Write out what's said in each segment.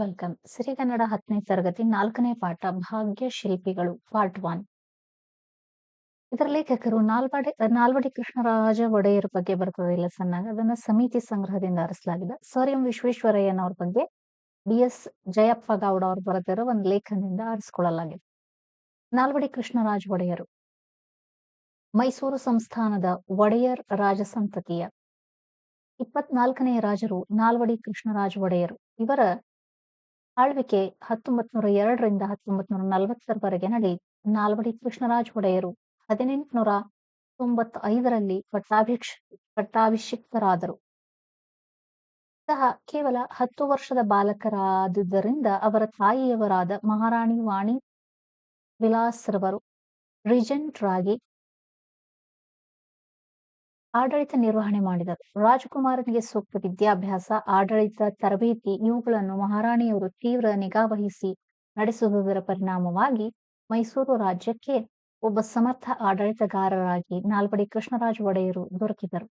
Welcome. ಸಿರಿಗನ್ನಡ ಹತ್ತನೇ ತರಗತಿ ನಾಲ್ಕನೇ ಪಾಠ ಭಾಗ್ಯ ಶಿಲ್ಪಿಗಳು, ಪಾರ್ಟ್ ಒನ್. ಇದರ ಲೇಖಕರು ನಾಲ್ವಡಿ ನಾಲ್ವಡಿ ಕೃಷ್ಣರಾಜ ಒಡೆಯರ್ ಬಗ್ಗೆ ಬರ್ತದೆ ಇಲ್ಲ ಸಣ್ಣ ಅದನ್ನ ಸಮಿತಿ ಸಂಗ್ರಹದಿಂದ ಆರಿಸಲಾಗಿದೆ. ಸರ್ ಎಂ ವಿಶ್ವೇಶ್ವರಯ್ಯನವ್ರ ಬಗ್ಗೆ ಬಿ ಎಸ್ ಜಯಪ್ಪ ಗೌಡ ಅವರು ಬರೆದಿರೋ ಒಂದು ಲೇಖನದಿಂದ ಆರಿಸಿಕೊಳ್ಳಲಾಗಿದೆ. ನಾಲ್ವಡಿ ಕೃಷ್ಣರಾಜ ಒಡೆಯರು. ಮೈಸೂರು ಸಂಸ್ಥಾನದ ಒಡೆಯರ್ ರಾಜ ಸಂತತಿಯ ಇಪ್ಪತ್ನಾಲ್ಕನೇ ರಾಜರು ನಾಲ್ವಡಿ ಕೃಷ್ಣರಾಜ ಒಡೆಯರು. ಇವರ ಆಳ್ವಿಕೆ ಹತ್ತೊಂಬತ್ ನೂರ ಎರಡರಿಂದ ಹತ್ತೊಂಬತ್ ನೂರ ನಲವತ್ತರವರೆಗೆ ನಡೆಯಿತು ನಾಲ್ವಡಿ ಕೃಷ್ಣರಾಜ ಒಡೆಯರು ಹದಿನೆಂಟುನೂರ ತೊಂಬತ್ತೈದರಲ್ಲಿ ಪಟ್ಟಾಭಿಕ್ಷ, ಪಟ್ಟಾಭಿಷಿಕ್ತರಾದರು. ಸಹ ಕೇವಲ ಹತ್ತು ವರ್ಷದ ಬಾಲಕರಾದುದರಿಂದ ಅವರ ತಾಯಿಯವರಾದ ಮಹಾರಾಣಿ ವಾಣಿ ವಿಲಾಸ್ರವರು ರಿಜೆಂಟ್ ರಾಗಿ ಆಡಳಿತ ನಿರ್ವಹಣೆ ಮಾಡಿದರು ರಾಜಕುಮಾರನಿಗೆ ಸೂಕ್ತ ವಿದ್ಯಾಭ್ಯಾಸ ಆಡಳಿತ ತರಬೇತಿ, ಇವುಗಳನ್ನು ಮಹಾರಾಣಿಯವರು ತೀವ್ರ ನಿಗಾವಹಿಸಿ ನಡೆಸುವುದರ ಪರಿಣಾಮವಾಗಿ ಮೈಸೂರು ರಾಜ್ಯಕ್ಕೆ ಒಬ್ಬ ಸಮರ್ಥ ಆಡಳಿತಗಾರರಾಗಿ ನಾಲ್ವಡಿ ಕೃಷ್ಣರಾಜ ಒಡೆಯರು ದೊರಕಿದರು.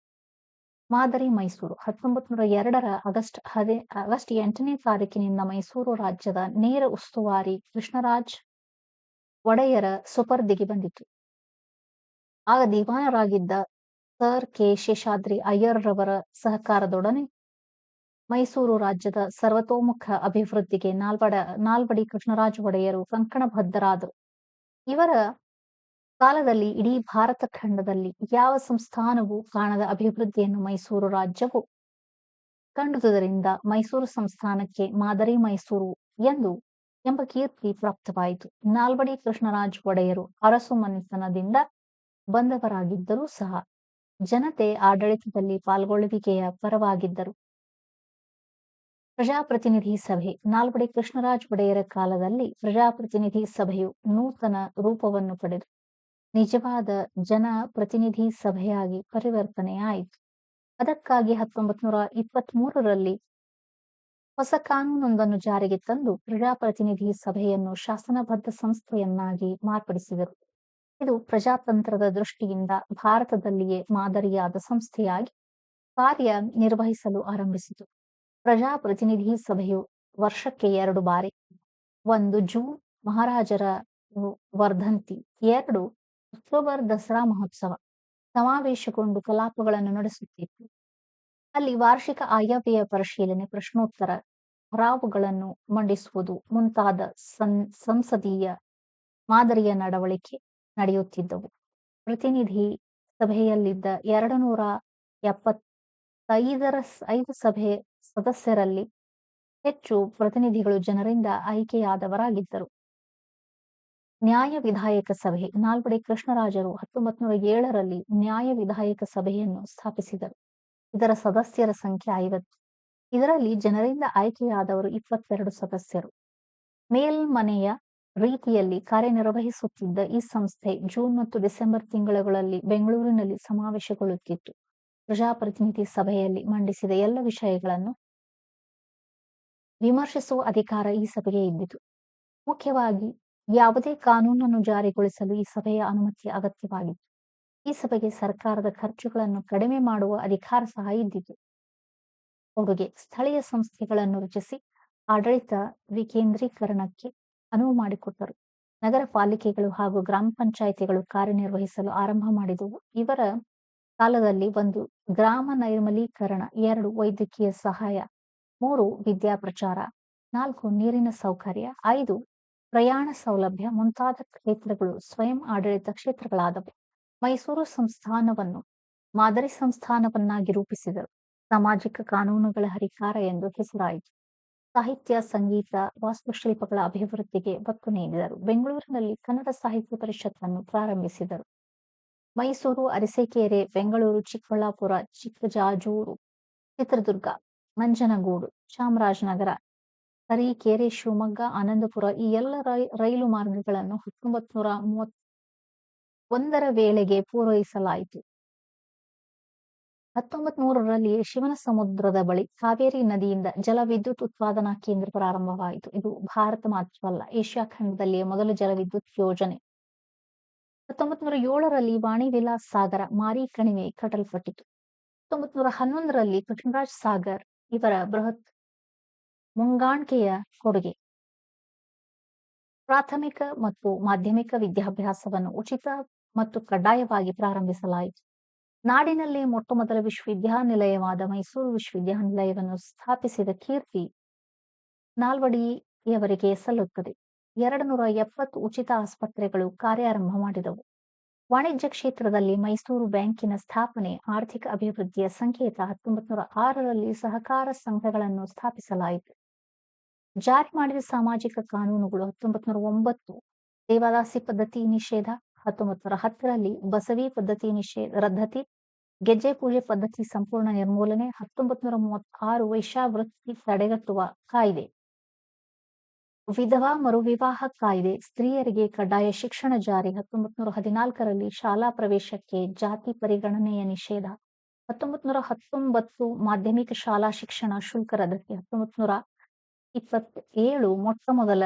ಮಾದರಿ ಮೈಸೂರು ಹತ್ತೊಂಬತ್ ನೂರ ಎರಡರ ಆಗಸ್ಟ್ ಹದಿ, ಆಗಸ್ಟ್ ಎಂಟನೇ ತಾರೀಕಿನಿಂದ ಮೈಸೂರು ರಾಜ್ಯದ ನೇರ ಉಸ್ತುವಾರಿ ಕೃಷ್ಣರಾಜ್ ಒಡೆಯರ ಸುಪರ್ದಿಗೆ ಬಂದಿತು. ಆಗ ದಿವಾನರಾಗಿದ್ದ ಸರ್ ಕೆ. ಶೇಷಾದ್ರಿ ಅಯ್ಯರ್ರವರ ಸಹಕಾರದೊಡನೆ ಮೈಸೂರು ರಾಜ್ಯದ ಸರ್ವತೋಮುಖ ಅಭಿವೃದ್ಧಿಗೆ ನಾಲ್ವಡ, ನಾಲ್ವಡಿ ಕೃಷ್ಣರಾಜ ಒಡೆಯರು ಕಂಕಣಬದ್ಧರಾದರು. ಇವರ ಕಾಲದಲ್ಲಿ ಇಡೀ ಭಾರತ ಖಂಡದಲ್ಲಿ ಯಾವ ಸಂಸ್ಥಾನವೂ ಕಾಣದ ಅಭಿವೃದ್ಧಿಯನ್ನು ಮೈಸೂರು ರಾಜ್ಯವು ಕಂಡುದರಿಂದ ಮೈಸೂರು ಸಂಸ್ಥಾನಕ್ಕೆ ಮಾದರಿ ಮೈಸೂರು ಎಂದು ಎಂಬ ಕೀರ್ತಿ ಪ್ರಾಪ್ತವಾಯಿತು. ನಾಲ್ವಡಿ ಕೃಷ್ಣರಾಜ ಒಡೆಯರು ಅರಸು ಮನೆತನದಿಂದ ಬಂದವರಾಗಿದ್ದರೂ ಸಹ ಜನತೆ ಆಡಳಿತದಲ್ಲಿ ಪಾಲ್ಗೊಳ್ಳುವಿಕೆಯ ಪರವಾಗಿದ್ದರು. ಪ್ರಜಾಪ್ರತಿನಿಧಿ ಸಭೆ. ನಾಲ್ವಡಿ ಕೃಷ್ಣರಾಜ ಒಡೆಯರ ಕಾಲದಲ್ಲಿ ಪ್ರಜಾಪ್ರತಿನಿಧಿ ಸಭೆಯು ನೂತನ ರೂಪವನ್ನು ಪಡೆದು, ನಿಜವಾದ ಜನ ಪ್ರತಿನಿಧಿ ಸಭೆಯಾಗಿ ಪರಿವರ್ತನೆಯಾಯಿತು. ಅದಕ್ಕಾಗಿ ಹತ್ತೊಂಬತ್ ನೂರ ಇಪ್ಪತ್ತ್ ಮೂರರಲ್ಲಿ ಹೊಸ ಕಾನೂನೊಂದನ್ನು ಜಾರಿಗೆ ತಂದು ಪ್ರಜಾಪ್ರತಿನಿಧಿ ಸಭೆಯನ್ನು ಶಾಸನಬದ್ಧ ಸಂಸ್ಥೆಯನ್ನಾಗಿ ಮಾರ್ಪಡಿಸಿದರು. ಇದು ಪ್ರಜಾತಂತ್ರದ ದೃಷ್ಟಿಯಿಂದ ಭಾರತದಲ್ಲಿಯೇ ಮಾದರಿಯಾದ ಸಂಸ್ಥೆಯಾಗಿ ಕಾರ್ಯ ನಿರ್ವಹಿಸಲು ಆರಂಭಿಸಿತು. ಪ್ರಜಾಪ್ರತಿನಿಧಿ ಸಭೆಯು ವರ್ಷಕ್ಕೆ ಎರಡು ಬಾರಿ, ಒಂದು ಜೂನ್ ಮಹಾರಾಜರ ವರ್ಧಂತಿ, ಎರಡು ಅಕ್ಟೋಬರ್ ದಸರಾ ಮಹೋತ್ಸವ ಸಮಾವೇಶಗೊಂಡು ಕಲಾಪಗಳನ್ನು ನಡೆಸುತ್ತಿತ್ತು. ಅಲ್ಲಿ ವಾರ್ಷಿಕ ಆಯವ್ಯಯ ಪರಿಶೀಲನೆ, ಪ್ರಶ್ನೋತ್ತರ, ರಾವುಗಳನ್ನು ಮಂಡಿಸುವುದು ಮುಂತಾದ ಸಂಸದೀಯ ಮಾದರಿಯ ನಡವಳಿಕೆ ನಡೆಯುತ್ತಿದ್ದವು. ಪ್ರತಿನಿಧಿ ಸಭೆಯಲ್ಲಿದ್ದ ಎರಡು ನೂರ ಎಪ್ಪತ್ತೈದರ ಐದು ಸಭೆ ಸದಸ್ಯರಲ್ಲಿ ಹೆಚ್ಚು ಪ್ರತಿನಿಧಿಗಳು ಜನರಿಂದ ಆಯ್ಕೆಯಾದವರಾಗಿದ್ದರು. ನ್ಯಾಯ ವಿಧಾಯಕ ಸಭೆ ನಾಲ್ವಡಿ ಕೃಷ್ಣರಾಜರು ಹತ್ತೊಂಬತ್ ನೂರ ಏಳರಲ್ಲಿ ನ್ಯಾಯ ವಿಧಾಯಕ ಸಭೆಯನ್ನು ಸ್ಥಾಪಿಸಿದರು. ಇದರ ಸದಸ್ಯರ ಸಂಖ್ಯೆ ಐವತ್ತು. ಇದರಲ್ಲಿ ಜನರಿಂದ ಆಯ್ಕೆಯಾದವರು ಇಪ್ಪತ್ತೆರಡು ಸದಸ್ಯರು. ಮೇಲ್ಮನೆಯ ರೀತಿಯಲ್ಲಿ ಕಾರ್ಯನಿರ್ವಹಿಸುತ್ತಿದ್ದ ಈ ಸಂಸ್ಥೆ ಜೂನ್ ಮತ್ತು ಡಿಸೆಂಬರ್ ತಿಂಗಳುಗಳಲ್ಲಿ ಬೆಂಗಳೂರಿನಲ್ಲಿ ಸಮಾವೇಶಗೊಳ್ಳುತ್ತಿತ್ತು. ಪ್ರಜಾಪ್ರತಿನಿಧಿ ಸಭೆಯಲ್ಲಿ ಮಂಡಿಸಿದ ಎಲ್ಲ ವಿಷಯಗಳನ್ನು ವಿಮರ್ಶಿಸುವ ಅಧಿಕಾರ ಈ ಸಭೆಗೆ ಇದ್ದಿತು. ಮುಖ್ಯವಾಗಿ, ಯಾವುದೇ ಕಾನೂನನ್ನು ಜಾರಿಗೊಳಿಸಲು ಈ ಸಭೆಯ ಅನುಮತಿ ಅಗತ್ಯವಾಗಿತ್ತು. ಈ ಸಭೆಗೆ ಸರ್ಕಾರದ ಖರ್ಚುಗಳನ್ನು ಕಡಿಮೆ ಮಾಡುವ ಅಧಿಕಾರ ಸಹ ಇದ್ದಿತು. ಕೊಡುಗೆ ಸ್ಥಳೀಯ ಸಂಸ್ಥೆಗಳನ್ನು ರಚಿಸಿ ಆಡಳಿತ ವಿಕೇಂದ್ರೀಕರಣಕ್ಕೆ ಅನುವು ಮಾಡಿಕೊಟ್ಟರು. ನಗರ ಪಾಲಿಕೆಗಳು ಹಾಗೂ ಗ್ರಾಮ ಪಂಚಾಯಿತಿಗಳು ಕಾರ್ಯನಿರ್ವಹಿಸಲು ಆರಂಭ ಮಾಡಿದವು. ಇವರ ಕಾಲದಲ್ಲಿ ಒಂದು ಗ್ರಾಮ ನೈರ್ಮಲೀಕರಣ, ಎರಡು ವೈದ್ಯಕೀಯ ಸಹಾಯ, ಮೂರು ವಿದ್ಯಾ ಪ್ರಚಾರ, ನಾಲ್ಕು ನೀರಿನ ಸೌಕರ್ಯ, ಐದು ಪ್ರಯಾಣ ಸೌಲಭ್ಯ ಮುಂತಾದ ಕ್ಷೇತ್ರಗಳು ಸ್ವಯಂ ಆಡಳಿತ ಕ್ಷೇತ್ರಗಳಾದವು. ಮೈಸೂರು ಸಂಸ್ಥಾನವನ್ನು ಮಾದರಿ ಸಂಸ್ಥಾನವನ್ನಾಗಿ ರೂಪಿಸಿದರು. ಸಾಮಾಜಿಕ ಕಾನೂನುಗಳ ಹರಿಕಾರ ಎಂದು ಹೆಸರಾಯಿತು. ಸಾಹಿತ್ಯ, ಸಂಗೀತ, ವಾಸ್ತುಶಿಲ್ಪಗಳ ಅಭಿವೃದ್ಧಿಗೆ ಒತ್ತು ನೀಡಿದರು. ಬೆಂಗಳೂರಿನಲ್ಲಿ ಕನ್ನಡ ಸಾಹಿತ್ಯ ಪರಿಷತ್ತನ್ನು ಪ್ರಾರಂಭಿಸಿದರು. ಮೈಸೂರು, ಅರಸೀಕೆರೆ, ಬೆಂಗಳೂರು, ಚಿಕ್ಕಬಳ್ಳಾಪುರ, ಚಿಕ್ಕಜಾಜೂರು, ಚಿತ್ರದುರ್ಗ ನಂಜನಗೂಡು ಚಾಮರಾಜನಗರ, ತರೀಕೆರೆ, ಶಿವಮೊಗ್ಗ, ಆನಂದಪುರ ಈ ಎಲ್ಲ ರೈಲು ಮಾರ್ಗಗಳನ್ನು ಹತ್ತೊಂಬತ್ ನೂರ ಮೂವತ್ ಒಂದರ ವೇಳೆಗೆ ಪೂರೈಸಲಾಯಿತು. ಹತ್ತೊಂಬತ್ ನೂರರಲ್ಲಿ ಶಿವನ ಸಮುದ್ರದ ಬಳಿ ಕಾವೇರಿ ನದಿಯಿಂದ ಜಲ ವಿದ್ಯುತ್ ಉತ್ಪಾದನಾ ಕೇಂದ್ರ ಪ್ರಾರಂಭವಾಯಿತು. ಇದು ಭಾರತ ಮಾತ್ರವಲ್ಲ, ಏಷ್ಯಾ ಖಂಡದಲ್ಲಿಯೇ ಮೊದಲ ಜಲವಿದ್ಯುತ್ ಯೋಜನೆ. ಹತ್ತೊಂಬತ್ ನೂರ ಏಳರಲ್ಲಿ ವಾಣಿ ವಿಲಾಸ್ ಸಾಗರ ಮಾರಿ ಕಣಿವೆ ಕಟ್ಟಲ್ಪಟ್ಟಿತು. ಹತ್ತೊಂಬತ್ ನೂರ ಹನ್ನೊಂದರಲ್ಲಿ ಕೃಷ್ಣರಾಜ್ ಸಾಗರ್ ಇವರ ಬೃಹತ್ ಮುಂಗಾಣಿಕೆಯ ಕೊಡುಗೆ. ಪ್ರಾಥಮಿಕ ಮತ್ತು ಮಾಧ್ಯಮಿಕ ವಿದ್ಯಾಭ್ಯಾಸವನ್ನು ಉಚಿತ ಮತ್ತು ಕಡ್ಡಾಯವಾಗಿ ಪ್ರಾರಂಭಿಸಲಾಯಿತು. ನಾಡಿನಲ್ಲಿ ಮೊಟ್ಟಮೊದಲ ವಿಶ್ವವಿದ್ಯಾನಿಲಯವಾದ ಮೈಸೂರು ವಿಶ್ವವಿದ್ಯಾನಿಲಯವನ್ನು ಸ್ಥಾಪಿಸಿದ ಕೀರ್ತಿ ನಾಲ್ವಡಿಯವರಿಗೆ ಸಲ್ಲುತ್ತದೆ. ಎರಡು ನೂರ ಎಪ್ಪತ್ತು ಉಚಿತ ಆಸ್ಪತ್ರೆಗಳು ಕಾರ್ಯಾರಂಭ ಮಾಡಿದವು. ವಾಣಿಜ್ಯ ಕ್ಷೇತ್ರದಲ್ಲಿ ಮೈಸೂರು ಬ್ಯಾಂಕಿನ ಸ್ಥಾಪನೆ, ಆರ್ಥಿಕ ಅಭಿವೃದ್ಧಿಯ ಸಂಕೇತ ಹತ್ತೊಂಬತ್ತು ನೂರ ಆರರಲ್ಲಿ ಸಹಕಾರ ಸಂಘಗಳನ್ನು ಸ್ಥಾಪಿಸಲಾಯಿತು. ಜಾರಿ ಮಾಡಿದ ಸಾಮಾಜಿಕ ಕಾನೂನುಗಳು ಹತ್ತೊಂಬತ್ತು ನೂರ ಒಂಬತ್ತು ದೇವದಾಸಿ ಪದ್ಧತಿ ನಿಷೇಧ ಹತ್ತೊಂಬತ್ತು ಹತ್ತರಲ್ಲಿ ಬಸವಿ ಪದ್ಧತಿ ನಿಷೇಧ ರದ್ದತಿ ಗೆಜ್ಜೆ ಪೂಜೆ ಪದ್ಧತಿ ಸಂಪೂರ್ಣ ನಿರ್ಮೂಲನೆ ಹತ್ತೊಂಬತ್ತು ನೂರ ಮೂವತ್ತಾರು ವೈಶಾವೃತ್ತಿ ತಡೆಗಟ್ಟುವ ಕಾಯ್ದೆ. ವಿಧವಾ ಮರುವಿವಾಹ ಕಾಯ್ದೆ, ಸ್ತ್ರೀಯರಿಗೆ ಕಡ್ಡಾಯ ಶಿಕ್ಷಣ ಜಾರಿ ಹತ್ತೊಂಬತ್ತು ನೂರ ಹದಿನಾಲ್ಕರಲ್ಲಿ ಶಾಲಾ ಪ್ರವೇಶಕ್ಕೆ ಜಾತಿ ಪರಿಗಣನೆಯ ನಿಷೇಧ ಹತ್ತೊಂಬತ್ತು ನೂರ ಹತ್ತೊಂಬತ್ತು ಮಾಧ್ಯಮಿಕ ಶಾಲಾ ಶಿಕ್ಷಣ ಶುಲ್ಕ ರದ್ದತಿ ಹತ್ತೊಂಬತ್ತು ನೂರ ಇಪ್ಪತ್ತೇಳು ಮೊಟ್ಟ ಮೊದಲ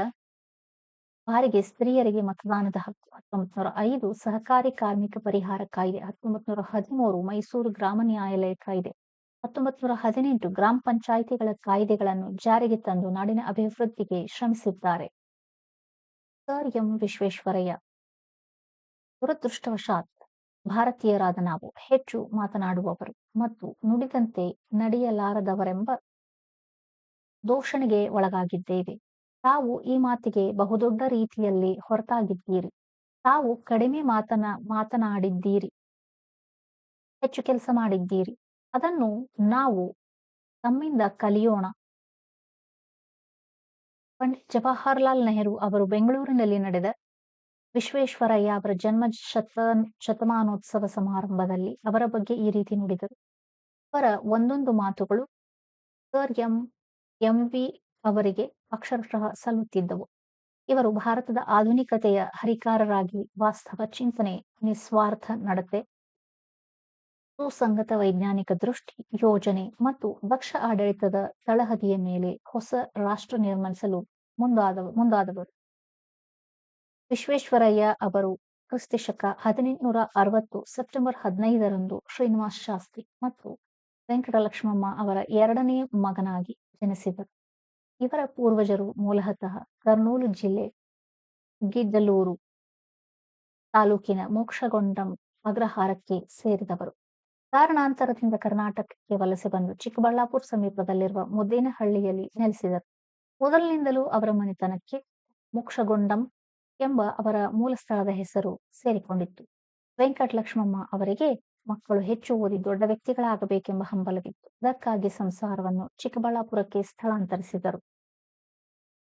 ಬಾರಿಗೆ ಸ್ತ್ರೀಯರಿಗೆ ಮತದಾನದ ಹಕ್ಕು. ಹತ್ತೊಂಬತ್ ನೂರ ಐದು ಸಹಕಾರಿ ಕಾರ್ಮಿಕ ಪರಿಹಾರ ಕಾಯ್ದೆ. ಹತ್ತೊಂಬತ್ ನೂರ ಹದಿಮೂರು ಮೈಸೂರು ಗ್ರಾಮ ನ್ಯಾಯಾಲಯ ಕಾಯ್ದೆ. ಹತ್ತೊಂಬತ್ ನೂರ ಹದಿನೆಂಟು ಗ್ರಾಮ ಪಂಚಾಯಿತಿಗಳ ಕಾಯ್ದೆಗಳನ್ನು ಜಾರಿಗೆ ತಂದು ನಾಡಿನ ಅಭಿವೃದ್ಧಿಗೆ ಶ್ರಮಿಸಿದ್ದಾರೆ. Sir M Visvesvaraya. ದುರದೃಷ್ಟವಶಾತ್ ಭಾರತೀಯರಾದ ನಾವು ಹೆಚ್ಚು ಮಾತನಾಡುವವರು ಮತ್ತು ನುಡಿದಂತೆ ನಡೆಯಲಾರದವರೆಂಬ ದೋಷಣೆಗೆ ಒಳಗಾಗಿದ್ದೇವೆ. ತಾವು ಈ ಮಾತಿಗೆ ಬಹುದೊಡ್ಡ ರೀತಿಯಲ್ಲಿ ಹೊರತಾಗಿದ್ದೀರಿ. ತಾವು ಕಡಿಮೆ ಮಾತನ, ಮಾತನಾಡಿದ್ದೀರಿ. ಹೆಚ್ಚು ಕೆಲಸ ಮಾಡಿದ್ದೀರಿ. ಅದನ್ನು ನಾವು ತಮ್ಮಿಂದ ಕಲಿಯೋಣ. ಪಂಡಿತ್ ಜವಾಹರ್ಲಾಲ್ ನೆಹರು ಅವರು ಬೆಂಗಳೂರಿನಲ್ಲಿ ನಡೆದ ವಿಶ್ವೇಶ್ವರಯ್ಯ ಅವರ ಜನ್ಮ ಶತ, ಶತಮಾನೋತ್ಸವ ಸಮಾರಂಭದಲ್ಲಿ ಅವರ ಬಗ್ಗೆ ಈ ರೀತಿ ನುಡಿದರು. ಅವರ ಒಂದೊಂದು ಮಾತುಗಳು ಸರ್ ಎಂ ಎಂ ವಿ ಅವರಿಗೆ ಅಕ್ಷರಶಃ ಸಲ್ಲುತ್ತಿದ್ದವು. ಇವರು ಭಾರತದ ಆಧುನಿಕತೆಯ ಹರಿಕಾರರಾಗಿ ವಾಸ್ತವ ಚಿಂತನೆ, ನಿಸ್ವಾರ್ಥ ನಡತೆ, ಸುಸಂಗತ ವೈಜ್ಞಾನಿಕ ದೃಷ್ಟಿ, ಯೋಜನೆ ಮತ್ತು ದಕ್ಷ ಆಡಳಿತದ ತಳಹದಿಯ ಮೇಲೆ ಹೊಸ ರಾಷ್ಟ್ರ ನಿರ್ಮಿಸಲು ಮುಂದಾದ ಮುಂದಾದವರು. ವಿಶ್ವೇಶ್ವರಯ್ಯ ಅವರು ಕ್ರಿಸ್ತಶಕ ಹದಿನೆಂಟುನೂರ ಅರವತ್ತು ಸೆಪ್ಟೆಂಬರ್ ಹದಿನೈದರಂದು ಶ್ರೀನಿವಾಸ ಶಾಸ್ತ್ರಿ ಮತ್ತು ವೆಂಕಟಲಕ್ಷ್ಮಮ್ಮ ಅವರ ಎರಡನೇ ಮಗನಾಗಿ ಜನಿಸಿದರು. ಇವರ ಪೂರ್ವಜರು ಮೂಲತಃ ಕರ್ನೂಲು ಜಿಲ್ಲೆ ಗಿದ್ದಲೂರು ತಾಲೂಕಿನ ಮೋಕ್ಷಗೊಂಡಂ ಅಗ್ರಹಾರಕ್ಕೆ ಸೇರಿದವರು. ಕಾರಣಾಂತರದಿಂದ ಕರ್ನಾಟಕಕ್ಕೆ ವಲಸೆ ಬಂದು ಚಿಕ್ಕಬಳ್ಳಾಪುರ ಸಮೀಪದಲ್ಲಿರುವ ಮುದ್ದೇನಹಳ್ಳಿಯಲ್ಲಿ ನೆಲೆಸಿದರು. ಮೊದಲಿನಿಂದಲೂ ಅವರ ಮನೆತನಕ್ಕೆ ಮೋಕ್ಷಗೊಂಡಂ ಎಂಬ ಅವರ ಮೂಲ ಸ್ಥಳದ ಹೆಸರು ಸೇರಿಕೊಂಡಿತ್ತು. ವೆಂಕಟಲಕ್ಷ್ಮಮ್ಮ ಅವರಿಗೆ ಮಕ್ಕಳು ಹೆಚ್ಚು ಓದಿ ದೊಡ್ಡ ವ್ಯಕ್ತಿಗಳಾಗಬೇಕೆಂಬ ಹಂಬಲವಿತ್ತು. ಅದಕ್ಕಾಗಿ ಸಂಸಾರವನ್ನು ಚಿಕ್ಕಬಳ್ಳಾಪುರಕ್ಕೆ ಸ್ಥಳಾಂತರಿಸಿದರು.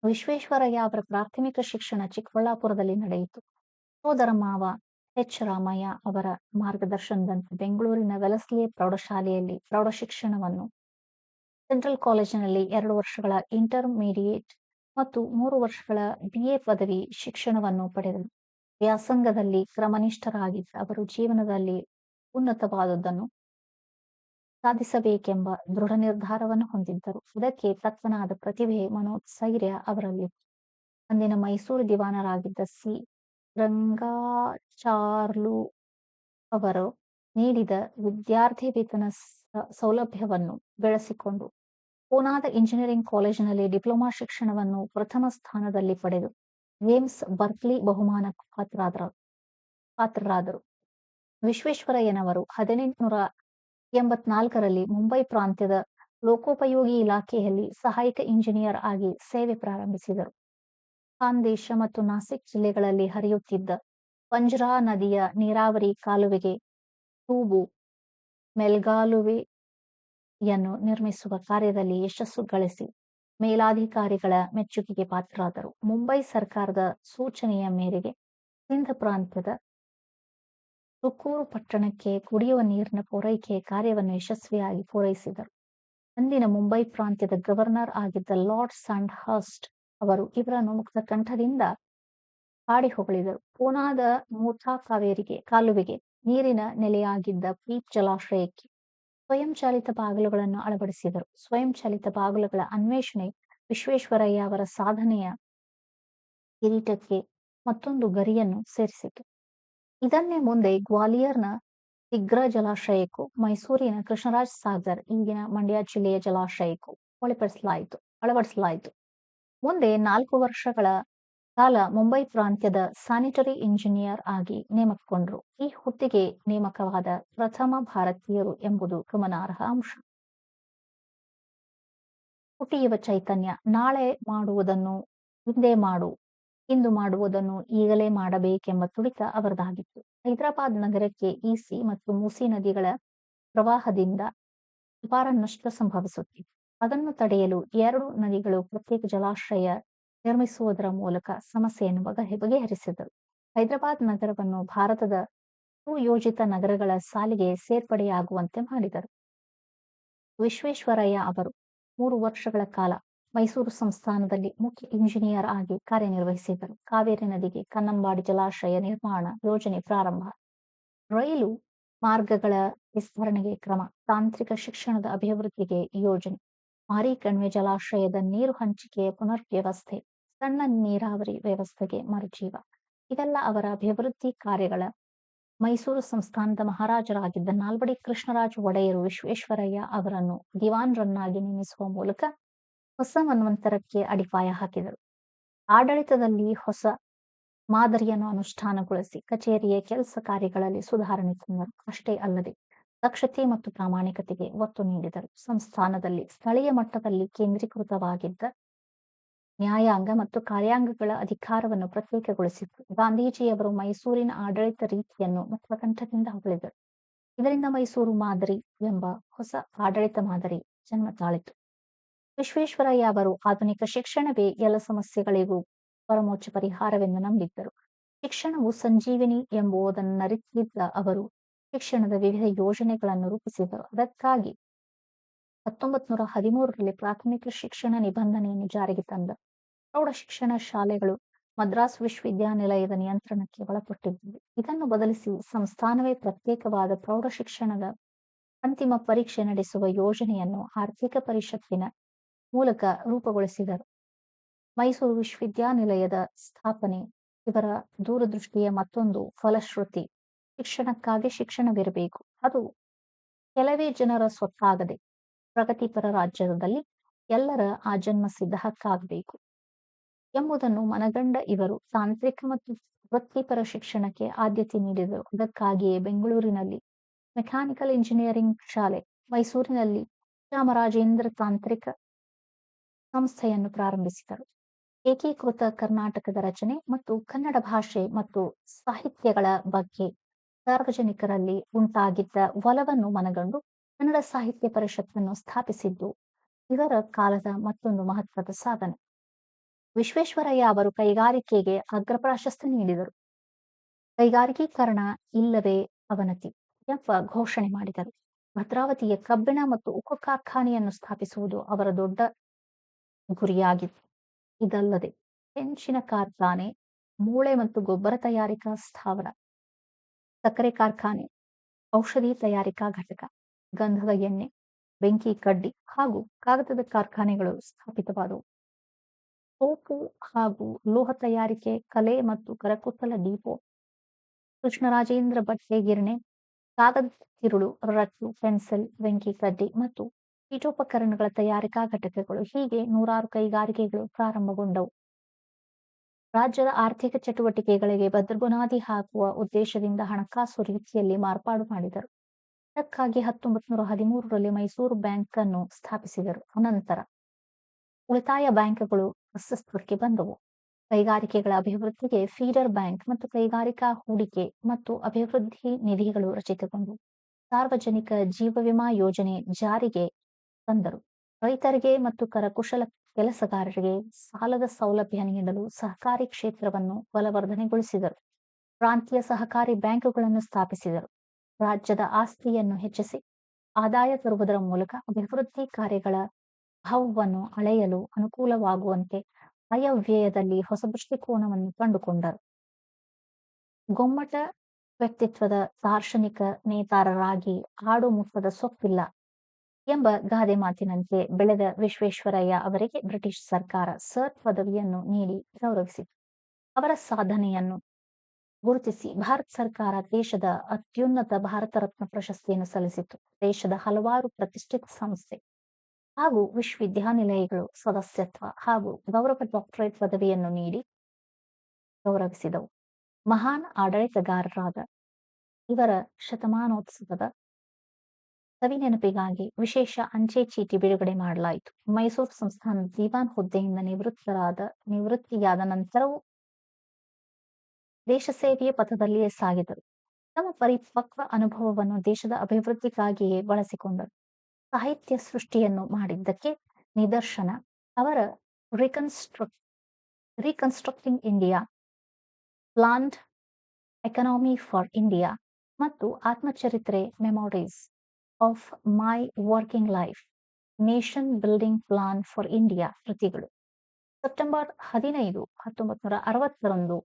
ವಿಶ್ವೇಶ್ವರಯ್ಯ ಅವರ ಪ್ರಾಥಮಿಕ ಶಿಕ್ಷಣ ಚಿಕ್ಕಬಳ್ಳಾಪುರದಲ್ಲಿ ನಡೆಯಿತು. ಸೋದರ ಮಾವ ಎಚ್. ರಾಮಯ್ಯ ಅವರ ಮಾರ್ಗದರ್ಶನದಂತೆ ಬೆಂಗಳೂರಿನ ವೆಲಸ್ಲಿ ಪ್ರೌಢಶಾಲೆಯಲ್ಲಿ ಪ್ರೌಢ ಶಿಕ್ಷಣವನ್ನು ಸೆಂಟ್ರಲ್ ಕಾಲೇಜಿನಲ್ಲಿ ಎರಡು ವರ್ಷಗಳ ಇಂಟರ್ಮೀಡಿಯೇಟ್ ಮತ್ತು ಮೂರು ವರ್ಷಗಳ ಬಿಎ ಪದವಿ ಶಿಕ್ಷಣವನ್ನು ಪಡೆದರು. ವ್ಯಾಸಂಗದಲ್ಲಿ ಕ್ರಮನಿಷ್ಠರಾಗಿದ್ದ ಅವರು ಜೀವನದಲ್ಲಿ ಉನ್ನತವಾದದ್ದನ್ನು ಸಾಧಿಸಬೇಕೆಂಬ ದೃಢ ನಿರ್ಧಾರವನ್ನು ಹೊಂದಿದ್ದರು. ಇದಕ್ಕೆ ತತ್ವನಾದ ಪ್ರತಿಭೆ ಮನೋತ್ಸೈರ್ಯ ಅವರಲ್ಲಿ ಅಂದಿನ ಮೈಸೂರು ದಿವಾನರಾಗಿದ್ದ ಸಿ. ರಂಗಾಚಾರ್ಲು ಅವರು ನೀಡಿದ ವಿದ್ಯಾರ್ಥಿ ವೇತನ ಸೌಲಭ್ಯವನ್ನು ಬೆಳೆಸಿಕೊಂಡು ಪೂನಾದ ಇಂಜಿನಿಯರಿಂಗ್ ಕಾಲೇಜಿನಲ್ಲಿ ಡಿಪ್ಲೊಮಾ ಶಿಕ್ಷಣವನ್ನು ಪ್ರಥಮ ಸ್ಥಾನದಲ್ಲಿ ಪಡೆದು ಜೇಮ್ಸ್ ಬರ್ಕ್ಲಿ ಬಹುಮಾನಕ್ಕೆ ಪಾತ್ರರಾದರು ಪಾತ್ರರಾದರು. ವಿಶ್ವೇಶ್ವರಯ್ಯನವರು ಹದಿನೆಂಟುನೂರ ಎಂಬತ್ನಾಲ್ಕರಲ್ಲಿ ಮುಂಬೈ ಪ್ರಾಂತ್ಯದ ಲೋಕೋಪಯೋಗಿ ಇಲಾಖೆಯಲ್ಲಿ ಸಹಾಯಕ ಇಂಜಿನಿಯರ್ ಆಗಿ ಸೇವೆ ಪ್ರಾರಂಭಿಸಿದರು. ಖಾಂದೇಶ ಮತ್ತು ನಾಸಿಕ್ ಜಿಲ್ಲೆಗಳಲ್ಲಿ ಹರಿಯುತ್ತಿದ್ದ ಪಂಜ್ರಾ ನದಿಯ ನೀರಾವರಿ ಕಾಲುವೆಗೆ ತೂಬು, ಮೆಲ್ಗಾಲುವೆಯನ್ನು ನಿರ್ಮಿಸುವ ಕಾರ್ಯದಲ್ಲಿ ಯಶಸ್ಸು ಗಳಿಸಿ ಮೇಲಾಧಿಕಾರಿಗಳ ಮೆಚ್ಚುಗೆಗೆ ಪಾತ್ರರಾದರು. ಮುಂಬೈ ಸರ್ಕಾರದ ಸೂಚನೆಯ ಮೇರೆಗೆ ಸಿಂಧ ಪ್ರಾಂತ್ಯದ ತುಕ್ಕೂರು ಪಟ್ಟಣಕ್ಕೆ ಕುಡಿಯುವ ನೀರಿನ ಪೂರೈಕೆ ಕಾರ್ಯವನ್ನು ಯಶಸ್ವಿಯಾಗಿ ಪೂರೈಸಿದರು. ಅಂದಿನ ಮುಂಬೈ ಪ್ರಾಂತ್ಯದ ಗವರ್ನರ್ ಆಗಿದ್ದ ಲಾರ್ಡ್ ಸಂಡ್ ಹರ್ಸ್ಟ್ ಅವರು ಇವರನ್ನು ಮುಕ್ತ ಕಂಠದಿಂದ ಹಾಡಿ ಹೊಗಳಿದರು ಪೂನಾದ ಮೂಠಾ ಕಾವೇರಿಗೆ, ಕಾಲುವೆಗೆ ನೀರಿನ ನೆಲೆಯಾಗಿದ್ದ ಪೀಪ್ ಜಲಾಶಯಕ್ಕೆ ಸ್ವಯಂಚಾಲಿತ ಬಾಗಿಲುಗಳನ್ನು ಅಳವಡಿಸಿದರು. ಸ್ವಯಂಚಾಲಿತ ಬಾಗಿಲುಗಳ ಅನ್ವೇಷಣೆ ವಿಶ್ವೇಶ್ವರಯ್ಯ ಅವರ ಸಾಧನೆಯ ಕಿರೀಟಕ್ಕೆ ಮತ್ತೊಂದು ಗರಿಯನ್ನು ಸೇರಿಸಿತು. ಇದನ್ನೇ ಮುಂದೆ ಗ್ವಾಲಿಯರ್ನ ತಿಗ್ರ ಜಲಾಶಯಕ್ಕೂ, ಮೈಸೂರಿನ ಕೃಷ್ಣರಾಜ್ ಸಾಗರ್ ಈಗಿನ ಮಂಡ್ಯ ಜಿಲ್ಲೆಯ ಜಲಾಶಯಕ್ಕೂ ಒಳಪಡಿಸಲಾಯಿತು, ಅಳವಡಿಸಲಾಯಿತು. ಮುಂದೆ ನಾಲ್ಕು ವರ್ಷಗಳ ಕಾಲ ಮುಂಬೈ ಪ್ರಾಂತ್ಯದ ಸ್ಯಾನಿಟರಿ ಇಂಜಿನಿಯರ್ ಆಗಿ ನೇಮಕಗೊಂಡರು. ಈ ಹುದ್ದೆಗೆ ನೇಮಕವಾದ ಪ್ರಥಮ ಭಾರತೀಯರು ಎಂಬುದು ಗಮನಾರ್ಹ ಅಂಶ. ಹುಟ್ಟಿಯುವ ಚೈತನ್ಯ ನಾಳೆ ಮಾಡುವುದನ್ನು ಹಿಂದೆ ಮಾಡು. ಇಂದು ಮಾಡುವುದನ್ನು ಈಗಲೇ ಮಾಡಬೇಕೆಂಬ ತುಡಿತ ಅವರದಾಗಿತ್ತು. ಹೈದರಾಬಾದ್ ನಗರಕ್ಕೆ ಈಸಿ ಮತ್ತು ಮೂಸಿ ನದಿಗಳ ಪ್ರವಾಹದಿಂದ ಅಪಾರ ನಷ್ಟ ಸಂಭವಿಸುತ್ತಿತ್ತು ಅದನ್ನು ತಡೆಯಲು ಎರಡು ನದಿಗಳು ಪ್ರತ್ಯೇಕ ಜಲಾಶಯ ನಿರ್ಮಿಸುವುದರ ಮೂಲಕ ಸಮಸ್ಯೆಯನ್ನು ಬಗೆ ಬಗೆಹರಿಸಿದರು. ಹೈದರಾಬಾದ್ ನಗರವನ್ನು ಭಾರತದ ಸುಯೋಜಿತ ನಗರಗಳ ಸಾಲಿಗೆ ಸೇರ್ಪಡೆಯಾಗುವಂತೆ ಮಾಡಿದರು. ವಿಶ್ವೇಶ್ವರಯ್ಯ ಅವರು ಮೂರು ವರ್ಷಗಳ ಕಾಲ ಮೈಸೂರು ಸಂಸ್ಥಾನದಲ್ಲಿ ಮುಖ್ಯ ಇಂಜಿನಿಯರ್ ಆಗಿ ಕಾರ್ಯನಿರ್ವಹಿಸಿದರು ಕಾವೇರಿ ನದಿಗೆ ಕನ್ನಂಬಾಡಿ ಜಲಾಶಯ ನಿರ್ಮಾಣ ಯೋಜನೆ ಪ್ರಾರಂಭ. ರೈಲು ಮಾರ್ಗಗಳ ವಿಸ್ತರಣೆಗೆ ಕ್ರಮ, ತಾಂತ್ರಿಕ ಶಿಕ್ಷಣದ ಅಭಿವೃದ್ಧಿಗೆ ಯೋಜನೆ ಮಾರಿ ಕಣ್ವೆ ಜಲಾಶಯದ ನೀರು ಹಂಚಿಕೆಯ ಪುನರ್ ವ್ಯವಸ್ಥೆ ಸಣ್ಣ ನೀರಾವರಿ ವ್ಯವಸ್ಥೆಗೆ ಮರುಜೀವ. ಇದೆಲ್ಲ ಅವರ ಅಭಿವೃದ್ಧಿ ಕಾರ್ಯಗಳ ಮೈಸೂರು ಸಂಸ್ಥಾನದ ಮಹಾರಾಜರಾಗಿದ್ದ ನಾಲ್ವಡಿ ಕೃಷ್ಣರಾಜ ಒಡೆಯರು ವಿಶ್ವೇಶ್ವರಯ್ಯ ಅವರನ್ನು ದಿವಾನ್ರನ್ನಾಗಿ ನೇಮಿಸುವ ಮೂಲಕ ಹೊಸ ಮನ್ವಂತರಕ್ಕೆ ಅಡಿಪಾಯ ಹಾಕಿದರು. ಆಡಳಿತದಲ್ಲಿ ಹೊಸ ಮಾದರಿಯನ್ನು ಅನುಷ್ಠಾನಗೊಳಿಸಿ ಕಚೇರಿಯ ಕೆಲಸ ಕಾರ್ಯಗಳಲ್ಲಿ ಸುಧಾರಣೆ ತಂದರು ಅಷ್ಟೇ ಅಲ್ಲದೆ ದಕ್ಷತೆ ಮತ್ತು ಪ್ರಾಮಾಣಿಕತೆಗೆ ಒತ್ತು ನೀಡಿದರು. ಸಂಸ್ಥಾನದಲ್ಲಿ ಸ್ಥಳೀಯ ಮಟ್ಟದಲ್ಲಿ ಕೇಂದ್ರೀಕೃತವಾಗಿದ್ದ ನ್ಯಾಯಾಂಗ ಮತ್ತು ಕಾರ್ಯಾಂಗಗಳ ಅಧಿಕಾರವನ್ನು ಪ್ರತ್ಯೇಕಗೊಳಿಸಿದರು ಗಾಂಧೀಜಿಯವರು ಮೈಸೂರಿನ ಆಡಳಿತ ರೀತಿಯನ್ನು ಮುಕ್ತಕಂಠದಿಂದ ಹೊಗಳಿದರು. ಇದರಿಂದ ಮೈಸೂರು ಮಾದರಿ ಎಂಬ ಹೊಸ ಆಡಳಿತ ಮಾದರಿ ಜನ್ಮ ತಾಳಿತು ವಿಶ್ವೇಶ್ವರಯ್ಯ ಅವರು ಆಧುನಿಕ ಶಿಕ್ಷಣವೇ ಎಲ್ಲ ಸಮಸ್ಯೆಗಳಿಗೂ ಪರಮೋಚ್ಚ ಪರಿಹಾರವೆಂದು ನಂಬಿದ್ದರು. ಶಿಕ್ಷಣವು ಸಂಜೀವಿನಿ ಎಂಬುದನ್ನು ಅರಿತಿದ್ದ ಅವರು ಶಿಕ್ಷಣದ ವಿವಿಧ ಯೋಜನೆಗಳನ್ನು ರೂಪಿಸಿದರು. ಅದಕ್ಕಾಗಿ ಹತ್ತೊಂಬತ್ ನೂರ ಹದಿಮೂರರಲ್ಲಿ ಪ್ರಾಥಮಿಕ ಶಿಕ್ಷಣ ನಿಬಂಧನೆಯನ್ನು ಜಾರಿಗೆ ತಂದ. ಪ್ರೌಢ ಶಿಕ್ಷಣ ಶಾಲೆಗಳು ಮದ್ರಾಸ್ ವಿಶ್ವವಿದ್ಯಾನಿಲಯದ ನಿಯಂತ್ರಣಕ್ಕೆ ಒಳಪಟ್ಟಿದ್ದವು. ಇದನ್ನು ಬದಲಿಸಿ ಸಂಸ್ಥಾನವೇ ಪ್ರತ್ಯೇಕವಾದ ಪ್ರೌಢ ಶಿಕ್ಷಣದ ಅಂತಿಮ ಪರೀಕ್ಷೆ ನಡೆಸುವ ಯೋಜನೆಯನ್ನು ಆರ್ಥಿಕ ಪರಿಷತ್ತಿನ ಮೂಲಕ ರೂಪುಗೊಳಿಸಿದರು. ಮೈಸೂರು ವಿಶ್ವವಿದ್ಯಾನಿಲಯದ ಸ್ಥಾಪನೆ, ಇವರ ದೂರದೃಷ್ಟಿಯ ಮತ್ತೊಂದು ಫಲಶ್ರುತಿ, ಶಿಕ್ಷಣಕ್ಕಾಗಿ ಶಿಕ್ಷಣವಿರಬೇಕು. ಅದು ಕೆಲವೇ ಜನರ ಸ್ವತ್ತಾಗದೆ ಪ್ರಗತಿಪರ ರಾಜ್ಯದಲ್ಲಿ ಎಲ್ಲರ ಆಜನ್ಮ ಸಿದ್ಧ ಹಕ್ಕಾಗಬೇಕು ಎಂಬುದನ್ನು ಮನಗಂಡ ಇವರು ತಾಂತ್ರಿಕ ಮತ್ತು ವೃತ್ತಿಪರ ಶಿಕ್ಷಣಕ್ಕೆ ಆದ್ಯತೆ ನೀಡಿದರು. ಅದಕ್ಕಾಗಿಯೇ ಬೆಂಗಳೂರಿನಲ್ಲಿ ಮೆಕ್ಯಾನಿಕಲ್ ಇಂಜಿನಿಯರಿಂಗ್ ಶಾಲೆ, ಮೈಸೂರಿನಲ್ಲಿ ಚಾಮರಾಜೇಂದ್ರ ತಾಂತ್ರಿಕ ಸಂಸ್ಥೆಯನ್ನು ಪ್ರಾರಂಭಿಸಿದರು. ಏಕೀಕೃತ ಕರ್ನಾಟಕದ ರಚನೆ ಮತ್ತು ಕನ್ನಡ ಭಾಷೆ ಮತ್ತು ಸಾಹಿತ್ಯಗಳ ಬಗ್ಗೆ ಸಾರ್ವಜನಿಕರಲ್ಲಿ ಉಂಟಾಗಿದ್ದ ಒಲವನ್ನು ಮನಗಂಡು ಕನ್ನಡ ಸಾಹಿತ್ಯ ಪರಿಷತ್ತನ್ನು ಸ್ಥಾಪಿಸಿದ್ದು ಇವರ ಕಾಲದ ಮತ್ತೊಂದು ಮಹತ್ವದ ಸಾಧನೆ. ವಿಶ್ವೇಶ್ವರಯ್ಯ ಅವರು ಕೈಗಾರಿಕೆಗೆ ಅಗ್ರ ಪ್ರಾಶಸ್ತ್ಯ ನೀಡಿದರು. ಕೈಗಾರಿಕೀಕರಣ ಇಲ್ಲವೇ ಅವನತಿ ಎಂಬ ಘೋಷಣೆ ಮಾಡಿದರು. ಭದ್ರಾವತಿಯ ಕಬ್ಬಿಣ ಮತ್ತು ಉಕ್ಕು ಕಾರ್ಖಾನೆಯನ್ನು ಸ್ಥಾಪಿಸುವುದು ಅವರ ದೊಡ್ಡ ಗುರಿಯಾಗಿತ್ತು ಇದಲ್ಲದೆ, ಹೆಂಚಿನ ಕಾರ್ಖಾನೆ, ಮೂಳೆ ಮತ್ತು ಗೊಬ್ಬರ ತಯಾರಿಕಾ ಸ್ಥಾವರ, ಸಕ್ಕರೆ ಕಾರ್ಖಾನೆ, ಔಷಧಿ ತಯಾರಿಕಾ ಘಟಕ, ಗಂಧದ ಎಣ್ಣೆ, ಬೆಂಕಿ, ಕಡ್ಡಿ ಹಾಗೂ ಕಾಗದದ ಕಾರ್ಖಾನೆಗಳು ಸ್ಥಾಪಿತವಾದವು. ಸೋಪು ಹಾಗೂ ಲೋಹ ತಯಾರಿಕೆ, ಕಲೆ ಮತ್ತು ಕರಕುಶಲ ಡಿಪೋ, ಕೃಷ್ಣರಾಜೇಂದ್ರ ಬಟ್ಟೆ ಗಿರಣೆ ಕಾಗದ ತಿರುಳು ರಟ್ಟು ಪೆನ್ಸಿಲ್, ಬೆಂಕಿ, ಕಡ್ಡಿ ಮತ್ತು ಪೀಠೋಪಕರಣಗಳ ತಯಾರಿಕಾ ಘಟಕಗಳು ಹೀಗೆ ನೂರಾರು ಕೈಗಾರಿಕೆಗಳು ಪ್ರಾರಂಭಗೊಂಡವು. ರಾಜ್ಯದ ಆರ್ಥಿಕ ಚಟುವಟಿಕೆಗಳಿಗೆ ಭದ್ರಬುನಾದಿ ಹಾಕುವ ಉದ್ದೇಶದಿಂದ ಹಣಕಾಸು ರೀತಿಯಲ್ಲಿ ಮಾರ್ಪಾಡು ಮಾಡಿದರು. ಇದಕ್ಕಾಗಿ ಹತ್ತೊಂಬತ್ ನೂರ ಹದಿಮೂರರಲ್ಲಿ ಮೈಸೂರು ಬ್ಯಾಂಕ್ ಅನ್ನು ಸ್ಥಾಪಿಸಿದರು. ಅನಂತರ ಉಳಿತಾಯ ಬ್ಯಾಂಕ್ಗಳು ಅಸ್ತಿತ್ವಕ್ಕೆ ಬಂದವು. ಕೈಗಾರಿಕೆಗಳ ಅಭಿವೃದ್ಧಿಗೆ ಫೀಡರ್ ಬ್ಯಾಂಕ್ ಮತ್ತು ಕೈಗಾರಿಕಾ ಹೂಡಿಕೆ ಮತ್ತು ಅಭಿವೃದ್ಧಿ ನಿಧಿಗಳು ರಚಿತಗೊಂಡವು. ಸಾರ್ವಜನಿಕ ಜೀವ ವಿಮಾ ಯೋಜನೆ ಜಾರಿಗೆ ತಂದರು. ರೈತರಿಗೆ ಮತ್ತು ಕರಕುಶಲ ಕೆಲಸಗಾರರಿಗೆ ಸಾಲದ ಸೌಲಭ್ಯ ನೀಡಲು ಸಹಕಾರಿ ಕ್ಷೇತ್ರವನ್ನು ಬಲವರ್ಧನೆಗೊಳಿಸಿದರು. ಪ್ರಾಂತೀಯ ಸಹಕಾರಿ ಬ್ಯಾಂಕುಗಳನ್ನು ಸ್ಥಾಪಿಸಿದರು. ರಾಜ್ಯದ ಆಸ್ತಿಯನ್ನು ಹೆಚ್ಚಿಸಿ ಆದಾಯ ತರುವುದರ ಮೂಲಕ ಅಭಿವೃದ್ಧಿ ಕಾರ್ಯಗಳ ಭಾವವನ್ನು ಅಳೆಯಲು ಅನುಕೂಲವಾಗುವಂತೆ ಆಯವ್ಯಯದಲ್ಲಿ ಹೊಸ ದೃಷ್ಟಿಕೋನವನ್ನು ಕಂಡುಕೊಂಡರು. ಗೊಮ್ಮಟ ವ್ಯಕ್ತಿತ್ವದ ದಾರ್ಶನಿಕ ನೇತಾರರಾಗಿ ಆಡು ಮುಟ್ಟದ ಸೊಪ್ಪಿಲ್ಲ ಎಂಬ ಗಾದೆ ಮಾತಿನಂತೆ ಬೆಳೆದ ವಿಶ್ವೇಶ್ವರಯ್ಯ ಅವರಿಗೆ ಬ್ರಿಟಿಷ್ ಸರ್ಕಾರ ಸರ್ ಪದವಿಯನ್ನು ನೀಡಿ ಗೌರವಿಸಿತು. ಅವರ ಸಾಧನೆಯನ್ನು ಗುರುತಿಸಿ ಭಾರತ ಸರ್ಕಾರ ದೇಶದ ಅತ್ಯುನ್ನತ ಭಾರತ ರತ್ನ ಪ್ರಶಸ್ತಿಯನ್ನು ಸಲ್ಲಿಸಿತು. ದೇಶದ ಹಲವಾರು ಪ್ರತಿಷ್ಠಿತ ಸಂಸ್ಥೆ ಹಾಗೂ ವಿಶ್ವವಿದ್ಯಾನಿಲಯಗಳು ಸದಸ್ಯತ್ವ ಹಾಗೂ ಗೌರವ ಡಾಕ್ಟರೇಟ್ ಪದವಿಯನ್ನು ನೀಡಿ ಗೌರವಿಸಿದವು. ಮಹಾನ್ ಆಡಳಿತಗಾರರಾದ ಇವರ ಶತಮಾನೋತ್ಸವದ ಸವಿ ನೆನಪಿಗಾಗಿ ವಿಶೇಷ ಅಂಚೆ ಚೀಟಿ ಬಿಡುಗಡೆ ಮಾಡಲಾಯಿತು. ಮೈಸೂರು ಸಂಸ್ಥಾನದ ದಿವಾನ್ ಹುದ್ದೆಯಿಂದ ನಿವೃತ್ತರಾದ, ನಿವೃತ್ತಿಯಾದ ನಂತರವೂ ದೇಶ ಸೇವೆಯ ಪಥದಲ್ಲಿಯೇ ಸಾಗಿದರು. ತಮ್ಮ ಪರಿಪಕ್ವ ಅನುಭವವನ್ನು ದೇಶದ ಅಭಿವೃದ್ಧಿಗಾಗಿಯೇ ಬಳಸಿಕೊಂಡರು. ಸಾಹಿತ್ಯ ಸೃಷ್ಟಿಯನ್ನು ಮಾಡಿದ್ದಕ್ಕೆ ನಿದರ್ಶನ ಅವರ reconstruct, reconstructing India planned economy for India ಮತ್ತು ಆತ್ಮಚರಿತ್ರೆ memories. Of my working life nation building plan for India ಕೃತಿಗಳು ಸೆಪ್ಟೆಂಬರ್ ಹದಿನೈದು ಹತ್ತೊಂಬತ್ತು ನೂರ ಅರವತ್ತರಂದು.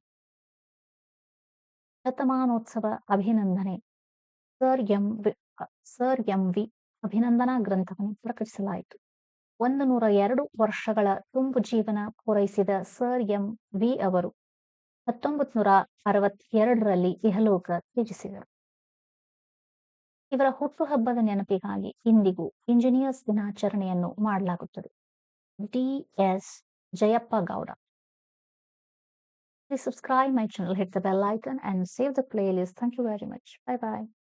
ಶತಮಾನೋತ್ಸವ ಅಭಿನಂದನೆ. Sir M sir M V ಅಭಿನಂದನಾ ಗ್ರಂಥವನ್ನು ಪ್ರಕಟಿಸಲಾಯಿತು. ಒಂದು ನೂರ ಎರಡು ವರ್ಷಗಳ ತುಂಬು ಜೀವನ ಪೂರೈಸಿದ ಸರ್ ಎಂ ವಿ ಅವರು ಹತ್ತೊಂಬತ್ತು ನೂರ ಅರವತ್ತೆರಡರಲ್ಲಿ ಇಹಲೋಕ ತ್ಯಜಿಸಿದರು. ಇವರ ಹುಟ್ಟುಹಬ್ಬದ ನೆನಪಿಗಾಗಿ ಇಂದಿಗೂ ಇಂಜಿನಿಯರ್ಸ್ ದಿನಾಚರಣೆಯನ್ನು ಮಾಡಲಾಗುತ್ತದೆ D S Jayappa Gowda Please subscribe my channel, hit the bell icon and save the playlist. Thank you very much. Bye bye.